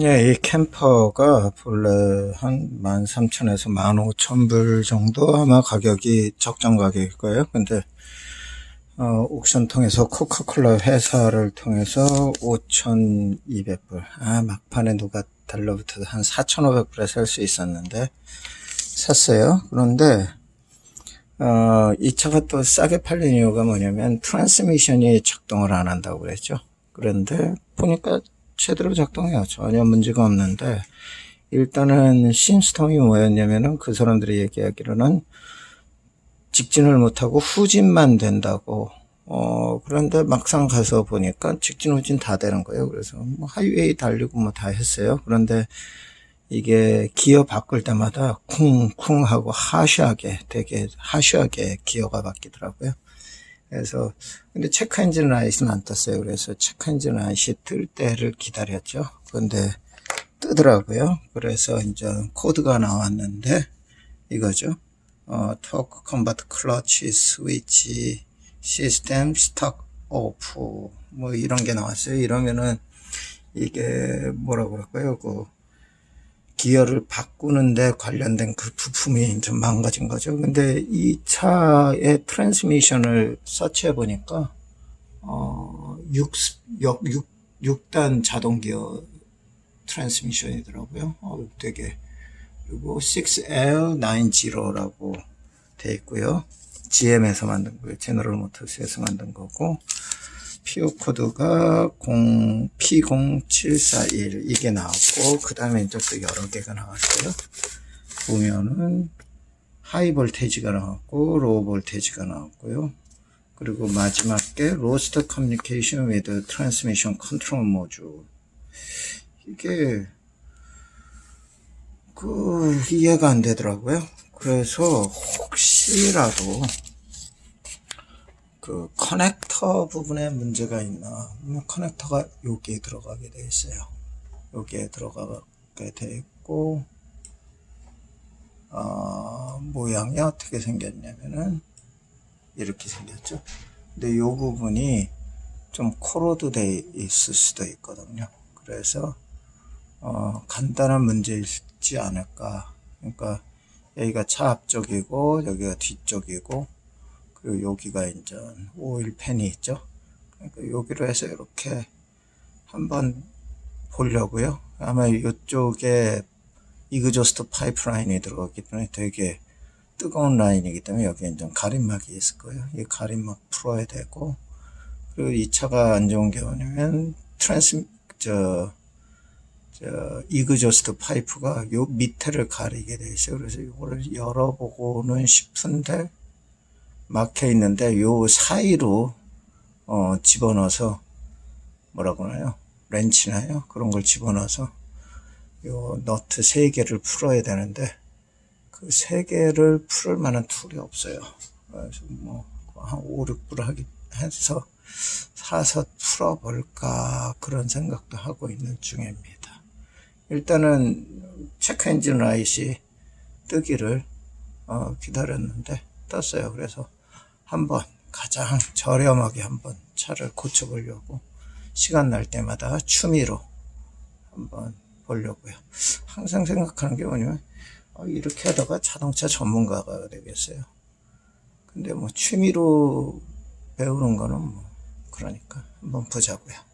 예, 이 캠퍼가 본래 한 13,000에서 15,000불 정도 아마 가격이 적정 가격일 거예요. 근데, 어, 옥션 통해서 코카콜라 회사를 통해서 5,200불. 아, 막판에 누가 달러붙어서 한 4,500불에 살 수 있었는데, 샀어요. 그런데, 어, 이 차가 또 싸게 팔린 이유가 뭐냐면, 트랜스미션이 작동을 안 한다고 그랬죠. 그런데, 보니까 제대로 작동해요. 전혀 문제가 없는데, 일단은 심스통이 뭐였냐면은 그 사람들이 얘기하기로는 직진을 못하고 후진만 된다고. 어, 그런데 막상 가서 보니까 직진, 후진 다 되는 거예요. 그래서 뭐 하이웨이 달리고 뭐 다 했어요. 그런데 이게 기어 바꿀 때마다 쿵쿵 하고 하시하게 되게 하시하게 기어가 바뀌더라고요. 그래서 근데 체크 엔진 라이트는 안 떴어요. 그래서 체크 엔진 라이트 뜰 때를 기다렸죠. 그런데 뜨더라고요. 그래서 이제 코드가 나왔는데 이거죠. 어, 토크 컴바트 클러치 스위치 시스템 스톡 오프 뭐 이런 게 나왔어요. 이러면은 이게 뭐라고 그럴까요? 그 기어를 바꾸는데 관련된 그 부품이 좀 망가진 거죠. 근데 이 차의 트랜스미션을 서치해 보니까 어 6, 6, 6단 자동 기어 트랜스미션이더라고요. 어, 되게 그리고 6L90라고 돼 있고요. GM에서 만든 거예요. 제너럴 모터스에서 만든 거고 PO 코드가 0, P0741 이게 나왔고 그 다음에 이제 또 여러 개가 나왔어요. 보면은 하이 볼테이지가 나왔고 로우 볼테이지가 나왔고요. 그리고 마지막 게 로스트 커뮤니케이션 위드 트랜스미션 컨트롤 모듈 이게 그 이해가 안 되더라고요. 그래서 혹시라도 그 커넥터 부분에 문제가 있나? 음, 커넥터가 여기에 들어가게 돼 있어요. 여기에 들어가게 돼 있고 어, 모양이 어떻게 생겼냐면은 이렇게 생겼죠. 근데 이 부분이 좀 코로드 돼 있을 수도 있거든요. 그래서 어, 간단한 문제이지 않을까. 그러니까 여기가 차 앞쪽이고 여기가 뒤쪽이고 여기가 이제 오일 팬이 있죠. 그러니까 여기로 해서 이렇게 한번 보려고요. 아마 이쪽에 이그조스트 파이프라인이 들어가기 때문에 되게 뜨거운 라인이기 때문에 여기에 이제 가림막이 있을 거예요. 이 가림막 풀어야 되고 그리고 이 차가 안 좋은 게 뭐냐면 트랜스 저, 저 이그조스트 파이프가 요 밑에를 가리게 돼 있어요. 그래서 이거를 열어보고는 싶은데 막혀 있는데 요 사이로 어, 집어넣어서 뭐라고 하나요? 렌치나요? 그런 걸 집어넣어서 요 너트 세 개를 풀어야 되는데 그 세 개를 풀을 만한 툴이 없어요. 그래서 뭐한 5, 6불 하기 해서 사서 풀어볼까 그런 생각도 하고 있는 중입니다. 일단은 체크 엔진 라이트이 뜨기를 어, 기다렸는데 떴어요. 그래서 한번 가장 저렴하게 한번 차를 고쳐보려고 시간 날 때마다 취미로 한번 보려고요. 항상 생각하는 게 뭐냐면 어, 이렇게 하다가 자동차 전문가가 되겠어요. 근데 뭐 취미로 배우는 거는 뭐 그러니까 한번 보자고요.